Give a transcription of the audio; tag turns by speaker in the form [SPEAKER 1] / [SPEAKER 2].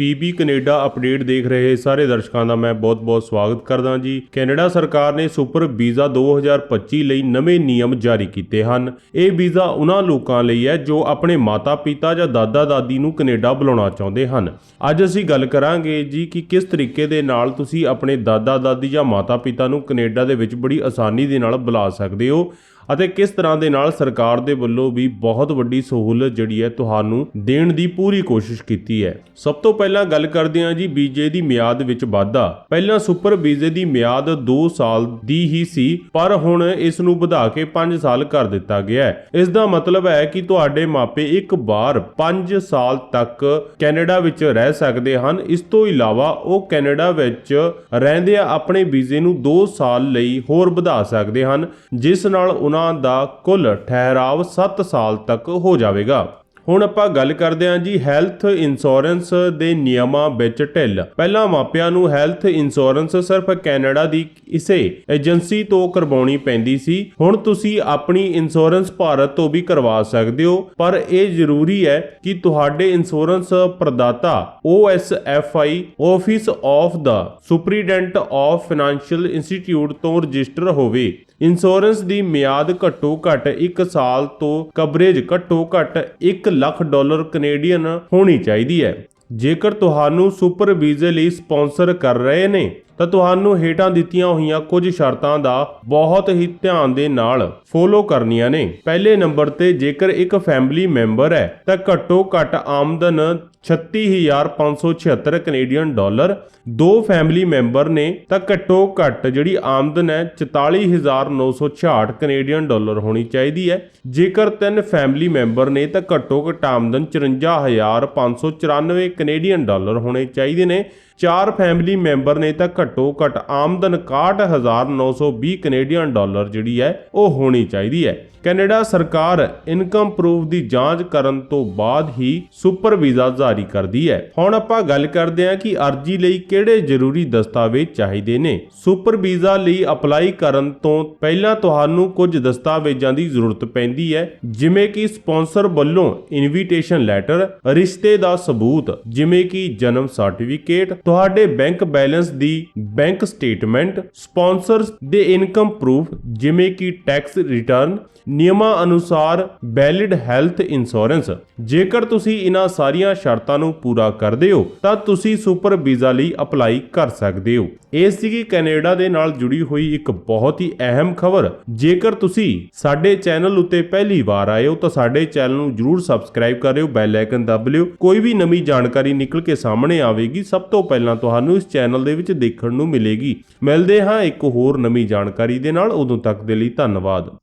[SPEAKER 1] PB Canada update ਦੇਖ ਰਹੇ ਸਾਰੇ ਦਰਸ਼ਕਾਂ ਦਾ ਮੈਂ ਬਹੁਤ-ਬਹੁਤ ਸਵਾਗਤ ਕਰਦਾ ਜੀ। ਕੈਨੇਡਾ ਸਰਕਾਰ ਨੇ ਸੁਪਰ ਵੀਜ਼ਾ 2025 ਲਈ ਨਵੇਂ ਨਿਯਮ ਜਾਰੀ ਕੀਤੇ ਹਨ। ਇਹ ਵੀਜ਼ਾ ਉਹਨਾਂ ਲੋਕਾਂ ਲਈ ਹੈ ਜੋ ਆਪਣੇ ਮਾਤਾ-ਪਿਤਾ ਜਾਂ ਦਾਦਾ-ਦਾਦੀ ਨੂੰ ਕੈਨੇਡਾ ਬੁਲਾਉਣਾ ਚਾਹੁੰਦੇ ਹਨ। ਅੱਜ ਅਸੀਂ ਗੱਲ ਕਰਾਂਗੇ ਜੀ ਕਿ ਕਿਸ ਤਰੀਕੇ ਦੇ ਨਾਲ ਤੁਸੀਂ ਆਪਣੇ ਦਾਦਾ-ਦਾਦੀ ਜਾਂ ਮਾਤਾ-ਪਿਤਾ ਨੂੰ ਕੈਨੇਡਾ ਦੇ ਵਿੱਚ ਬੜੀ ਆਸਾਨੀ ਦੇ ਨਾਲ ਬੁਲਾ ਸਕਦੇ ਹੋ। ਅਤੇ ਕਿਸ ਤਰ੍ਹਾਂ ਦੇ ਨਾਲ ਸਰਕਾਰ ਦੇ ਵੱਲੋਂ ਵੀ ਬਹੁਤ ਵੱਡੀ ਸਹੂਲਤ ਜਿਹੜੀ ਹੈ ਤੁਹਾਨੂੰ ਦੇਣ ਦੀ ਪੂਰੀ ਕੋਸ਼ਿਸ਼ ਕੀਤੀ ਹੈ। ਸਭ ਤੋਂ ਪਹਿਲਾਂ ਗੱਲ ਕਰਦੇ ਹਾਂ ਜੀ ਵੀਜ਼ੇ ਦੀ ਮਿਆਦ ਵਿੱਚ ਵਾਧਾ। ਪਹਿਲਾਂ ਸੁਪਰ ਵੀਜ਼ੇ ਦੀ ਮਿਆਦ 2 ਸਾਲ ਦੀ ਹੀ ਸੀ, ਪਰ ਹੁਣ ਇਸ ਨੂੰ ਵਧਾ ਕੇ 5 ਸਾਲ ਕਰ ਦਿੱਤਾ ਗਿਆ ਹੈ। ਇਸ ਦਾ ਮਤਲਬ ਹੈ ਕਿ ਤੁਹਾਡੇ ਮਾਪੇ ਇੱਕ ਵਾਰ 5 ਸਾਲ ਤੱਕ ਕੈਨੇਡਾ ਵਿੱਚ ਰਹਿ ਸਕਦੇ ਹਨ। ਇਸ ਤੋਂ ਇਲਾਵਾ ਉਹ ਕੈਨੇਡਾ ਵਿੱਚ ਰਹਿੰਦਿਆਂ ਆਪਣੇ ਵੀਜ਼ੇ ਨੂੰ 2 ਸਾਲ ਲਈ ਹੋਰ ਵਧਾ ਸਕਦੇ ਹਨ, ਜਿਸ ਨਾਲ ਉਹਨਾਂ ਦਾ ਕੁੱਲ ਠਹਿਰਾਵ 7 ਸਾਲ ਤੱਕ ਹੋ ਜਾਵੇਗਾ। ਹੁਣ ਆਪਾਂ ਗੱਲ ਕਰਦੇ ਹਾਂ ਜੀ ਹੈਲਥ ਇੰਸ਼ੋਰੈਂਸ ਦੇ ਨਿਯਮਾਂ ਵਿੱਚ ਢਿੱਲ। ਪਹਿਲਾਂ ਮਾਪਿਆਂ ਨੂੰ ਹੈਲਥ ਇੰਸ਼ੋਰੈਂਸ ਸਿਰਫ ਕੈਨੇਡਾ ਦੀ ਇਸੇ ਏਜੰਸੀ ਤੋਂ ਕਰਵਾਉਣੀ ਪੈਂਦੀ ਸੀ। ਹੁਣ ਤੁਸੀਂ ਆਪਣੀ ਇੰਸ਼ੋਰੈਂਸ ਭਾਰਤ ਤੋਂ ਵੀ ਕਰਵਾ ਸਕਦੇ ਹੋ। ਪਰ ਇਹ ਜ਼ਰੂਰੀ ਹੈ ਕਿ ਤੁਹਾਡੇ ਇੰਸ਼ੋਰੈਂਸ ਪ੍ਰਦਾਤਾ OSFI office of the superintendent of financial institute ਤੋਂ ਰਜਿਸਟਰ ਹੋਵੇ। ਇੰਸ਼ੋਰੈਂਸ ਦੀ ਮਿਆਦ ਘੱਟੋ ਘੱਟ 1 ਸਾਲ ਤੋਂ ਕਵਰੇਜ ਘੱਟੋ ਘੱਟ 1 ਲੱਖ ਡਾਲਰ ਕੈਨੇਡੀਅਨ ਹੋਣੀ ਚਾਹੀਦੀ ਹੈ। ਜੇਕਰ ਤੁਹਾਨੂੰ ਸੁਪਰਵੀਜ਼ੇ ਲਈ ਸਪਾਂਸਰ ਕਰ ਰਹੇ ਨੇ ਤਾਂ ਤੁਹਾਨੂੰ ਹੇਠਾਂ ਦਿੱਤੀਆਂ ਹੋਈਆਂ ਕੁਝ ਸ਼ਰਤਾਂ ਦਾ ਬਹੁਤ ਹੀ ਧਿਆਨ ਦੇ ਨਾਲ ਫੋਲੋ ਕਰਨੀਆਂ ਨੇ। ਪਹਿਲੇ ਨੰਬਰ ਤੇ ਜੇਕਰ ਇੱਕ ਫੈਮਿਲੀ ਮੈਂਬਰ ਹੈ, ਤਾਂ ਘੱਟੋ ਘੱਟ ਆਮਦਨ 36576 ਕੈਨੇਡੀਅਨ ਡਾਲਰ ਦੋ ਫੈਮਿਲੀ ਮੈਂਬਰ ਨੇ, ਤਾਂ ਘੱਟੋ ਘੱਟ ਜਿਹੜੀ ਆਮਦਨ ਹੈ 44966 ਕੈਨੇਡੀਅਨ ਡਾਲਰ ਹੋਣੀ ਚਾਹੀਦੀ ਹੈ। ਜੇਕਰ ਤਿੰਨ ਫੈਮਿਲੀ ਮੈਂਬਰ ਨੇ, ਤਾਂ ਘੱਟੋ ਘੱਟ ਆਮਦਨ 54594 ਕੈਨੇਡੀਅਨ ਡਾਲਰ ਹੋਣੇ ਚਾਹੀਦੇ ਨੇ। ਚਾਰ ਫੈਮਿਲੀ ਮੈਂਬਰ ਨੇ ਤਾਂ ਘੱਟੋ ਘੱਟ ਆਮਦਨ 61920 ਕੈਨੇਡੀਅਨ ਡਾਲਰ ਜਿਹੜੀ ਹੈ, ਉਹ ਹੋਣੀ ਚਾਹੀਦੀ ਹੈ। ਕੈਨੇਡਾ ਸਰਕਾਰ ਇਨਕਮ ਪ੍ਰੂਫ ਦੀ ਜਾਂਚ ਕਰਨ ਤੋਂ ਬਾਅਦ ਹੀ ਸੁਪਰ ਵੀਜ਼ਾ ਜਾਰੀ ਕਰਦੀ ਹੈ। ਹੁਣ ਆਪਾਂ ਗੱਲ ਕਰਦੇ ਹਾਂ ਕਿ ਅਰਜ਼ੀ ਲਈ ਕਿਹੜੇ ਜ਼ਰੂਰੀ ਦਸਤਾਵੇਜ਼ ਚਾਹੀਦੇ ਨੇ। ਸੁਪਰ ਵੀਜ਼ਾ ਲਈ ਅਪਲਾਈ ਕਰਨ ਤੋਂ ਪਹਿਲਾਂ ਤੁਹਾਨੂੰ ਕੁਝ ਦਸਤਾਵੇਜ਼ਾਂ ਦੀ ਜ਼ਰੂਰਤ ਪੈਂਦੀ ਹੈ, ਜਿਵੇਂ ਕਿ ਸਪਾਂਸਰ ਵੱਲੋਂ ਇਨਵੀਟੇਸ਼ਨ ਲੈਟਰ, ਰਿਸ਼ਤੇ ਦਾ ਸਬੂਤ, ਜਿਵੇਂ ਕਿ ਜਨਮ ਸਰਟੀਫਿਕੇਟ ਤੁਹਾਡੇ ਬੈਂਕ ਬੈਲੈਂਸ ਦੀ ਬੈਂਕ ਸਟੇਟਮੈਂਟ, ਸਪਾਂਸਰਸ ਦੇ ਇਨਕਮ ਪ੍ਰੂਫ, ਜਿਵੇਂ ਕਿ ਟੈਕਸ ਰਿਟਰਨ, ਨਿਯਮਾਂ ਅਨੁਸਾਰ ਵੈਲਿਡ ਹੈਲਥ ਇੰਸ਼ੋਰੈਂਸ। ਜੇਕਰ ਤੁਸੀਂ ਇਹਨਾਂ ਸਾਰੀਆਂ ਸ਼ਰਤਾਂ ਨੂੰ ਪੂਰਾ ਕਰਦੇ ਹੋ, ਤਾਂ ਤੁਸੀਂ ਸੁਪਰ ਵੀਜ਼ਾ ਲਈ ਅਪਲਾਈ ਕਰ ਸਕਦੇ ਹੋ। ਇਹ ਸੀਗੀ ਕੈਨੇਡਾ ਦੇ ਨਾਲ ਜੁੜੀ ਹੋਈ ਇੱਕ ਬਹੁਤ ਹੀ ਅਹਿਮ ਖਬਰ। ਜੇਕਰ ਤੁਸੀਂ ਸਾਡੇ ਚੈਨਲ ਉੱਤੇ ਪਹਿਲੀ ਵਾਰ ਆਏ ਹੋ, ਤਾਂ ਸਾਡੇ ਚੈਨਲ ਨੂੰ ਜਰੂਰ ਸਬਸਕ੍ਰਾਈਬ ਕਰਿਓ, ਬੈਲ ਆਈਕਨ ਦਬ ਲਿਓ। ਕੋਈ ਵੀ ਨਵੀਂ ਜਾਣਕਾਰੀ ਨਿਕਲ ਕੇ ਸਾਹਮਣੇ ਆਵੇਗੀ, ਸਭ ਤੋਂ ਪਹਿਲਾਂ ਤੁਹਾਨੂੰ ਇਸ ਚੈਨਲ ਦੇ ਵਿੱਚ ਦੇਖਣ ਨੂੰ ਮਿਲੇਗੀ। ਮਿਲਦੇ ਹਾਂ ਇੱਕ ਹੋਰ ਨਵੀਂ ਜਾਣਕਾਰੀ ਦੇ ਨਾਲ। ਉਦੋਂ ਤੱਕ ਦੇ ਲਈ ਧੰਨਵਾਦ।